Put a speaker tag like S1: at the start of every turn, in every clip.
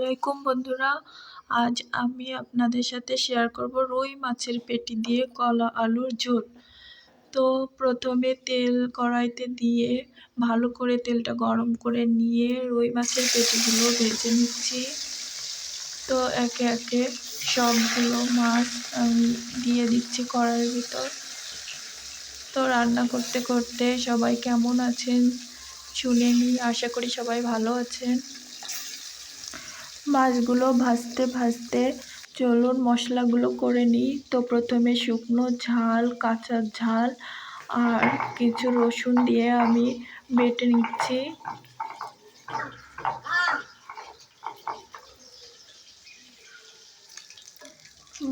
S1: আলাইকুম বন্ধুরা। আজ আমি আপনাদের সাথে শেয়ার করব রুই মাছের পেটি দিয়ে কলা আলুর ঝোল। তো প্রথমে তেল কড়াইতে দিয়ে ভালো করে তেলটা গরম করে নিয়ে রুই মাছের পেটিগুলো ভেজে নিচ্ছি। তো একে একে সবগুলো মাছ দিয়ে দিচ্ছি কড়াইয়ের ভিতর। তো রান্না করতে করতে সবাই কেমন আছেন? শুনে নিই আশা করি সবাই ভালো আছেন। মাছগুলো ভাজতে ভাজতে চলুন মশলাগুলো করে নিই। তো প্রথমে শুকনো ঝাল, কাঁচা ঝাল আর কিছু রসুন দিয়ে আমি বেটে নিচ্ছি।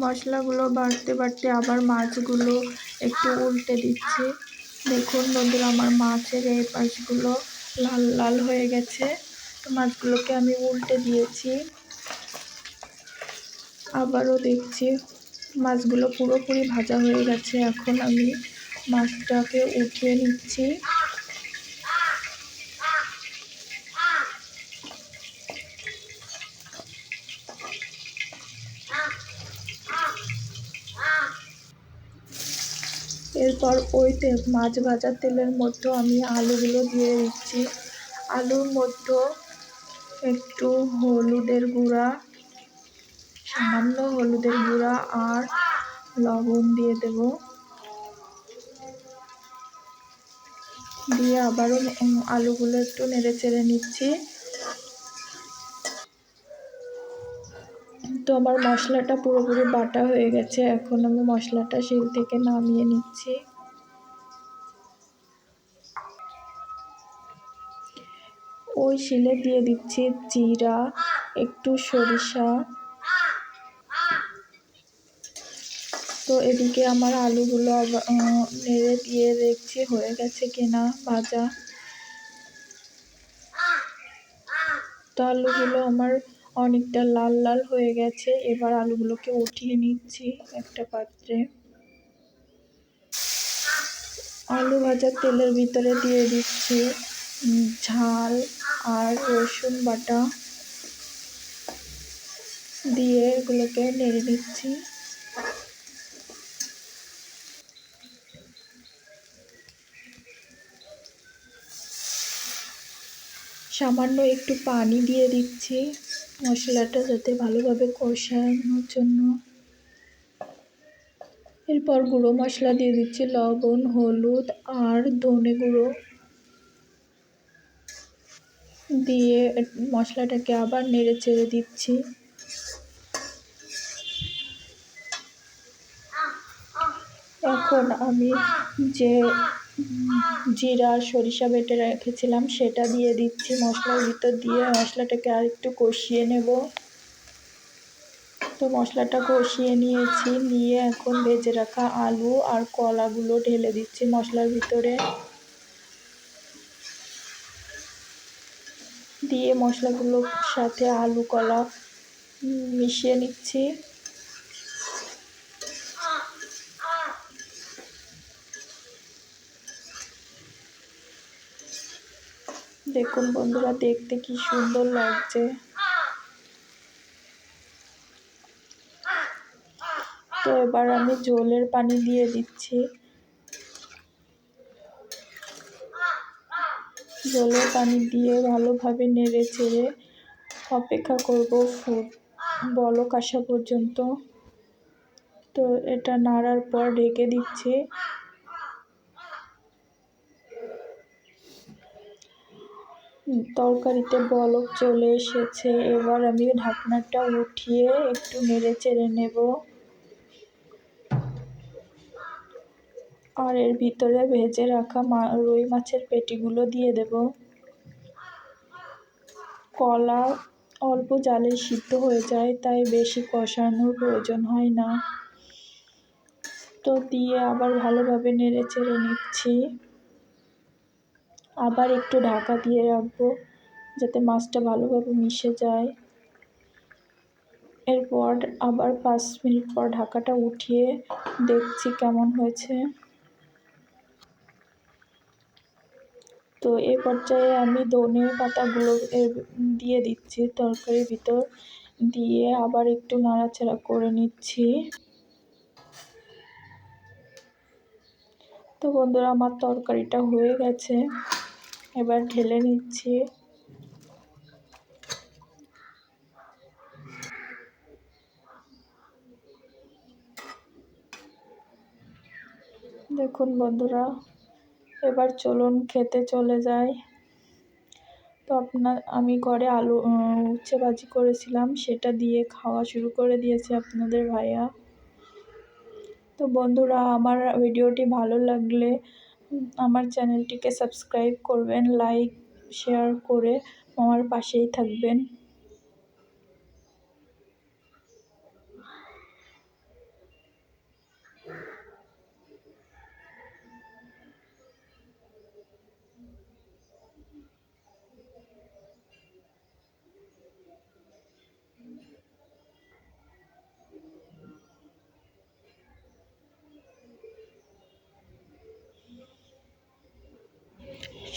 S1: মশলাগুলো বাড়তে বাড়তে আবার মাছগুলো একটু উল্টে দিচ্ছি। দেখুন বন্ধুরা, আমার মাছের এই পাশগুলো লাল লাল হয়ে গেছে। মাছগুলোকে আমি উল্টে দিয়েছি। আবারও দেখছি মাছগুলো পুরোপুরি ভাজা হয়ে গেছে। এখন আমি মাছটাকে উঠিয়ে নিচ্ছি। এরপর ওই তেল মাছ ভাজার তেলের মধ্যে আমি আলুগুলো দিয়ে দিচ্ছি। আলুর মধ্যে একটু হলুদের গুঁড়া, সামান্য হলুদের গুঁড়া আর লবণ দিয়ে দেব। দিয়ে আবারও আলুগুলো একটু নেড়ে চেড়ে নিচ্ছি। তো আমার মশলাটা পুরোপুরি বাটা হয়ে গেছে, এখন আমি মশলাটা শিল থেকে নামিয়ে নিচ্ছি। ওই শিলে দিয়ে দিচ্ছি জিরা, একটু সরিষা। তো এদিকে আমার আলুগুলো নেড়ে দিয়ে দেখছি হয়ে গেছে কিনা ভাজা। তো আলুগুলো আমার অনেকটা লাল লাল হয়ে গেছে, এবার আলুগুলোকে উঠিয়ে নিচ্ছি একটা পাত্রে। আলু ভাজার তেলের ভিতরে দিয়ে দিচ্ছি ঝাল। আর রসুন বাটা দিয়ে এগুলোকে নেড়ে নিচ্ছি। সামান্য একটু পানি দিয়ে দিচ্ছি মশলাটা যাতে ভালোভাবে কষানোর জন্য। এরপর গুঁড়ো মশলা দিয়ে দিচ্ছি লবণ, হলুদ আর ধনে গুঁড়ো। দিয়ে মশলাটাকে আবার নেড়ে চেড়ে দিচ্ছি। এখন আমি যে জিরা, সরিষা বেটে রেখেছিলাম সেটা দিয়ে দিচ্ছি মশলার ভিতর দিয়ে। মশলাটাকে আর একটু কষিয়ে নেব। তো মশলাটা কষিয়ে নিয়েছি, নিয়ে এখন ভেজে রাখা আলু আর কলাগুলো ঢেলে দিচ্ছি মশলার ভিতরে। দিয়ে মশলাগুলোর সাথে আলু, কলা মিশিয়ে নিচ্ছি। দেখুন বন্ধুরা, দেখতে কি সুন্দর লাগছে। তো এবার আমি জলের পানি দিয়ে দিচ্ছি। জলের পানি দিয়ে ভালোভাবে নেড়ে চেড়ে অপেক্ষা করব ফুট বলক আসা পর্যন্ত। তো এটা নাড়ার পর ঢেকে দিচ্ছি। তরকারিতে বলক চলে এসেছে। এবার আমি ঢাকনাটা উঠিয়ে একটু নেড়ে চেড়ে নেব। আর এর ভিতরে ভেজে রাখা মা, রুই মাছের পেটিগুলো দিয়ে দেব। কলা অল্প জালে সিদ্ধ হয়ে যায়, তাই বেশি কষানোর প্রয়োজন হয় না। তো দিয়ে আবার ভালোভাবে নেড়ে চেড়ে নিচ্ছি। আবার একটু ঢাকা দিয়ে রাখব, যাতে মাছটা ভালোভাবে মিশে যায়। এরপর আবার পাঁচ মিনিট পর ঢাকাটা উঠিয়ে দেখছি কেমন হয়েছে। তো এ পর্যায়ে আমি ধনে পাতাগুলো দিয়ে দিচ্ছি, তরকারির ভিতর। দিয়ে আবার একটু নাড়াচাড়া করে নিচ্ছি। তো বন্ধুরা, আমার তরকারিটা হয়ে গেছে। এবার ঢেলে নিচ্ছি। দেখুন বন্ধুরা এবার চলুন খেতে চলে যাই। তো আপনার আমি ঘরে আলু উচ্ছে ভাজি করেছিলাম, সেটা দিয়ে খাওয়া শুরু করে দিয়েছে আপনাদের ভাইয়া। তো বন্ধুরা, আমার ভিডিওটি ভালো লাগলে আমার চ্যানেলটিকে সাবস্ক্রাইব করবেন, লাইক, শেয়ার করে আমার পাশেই থাকবেন।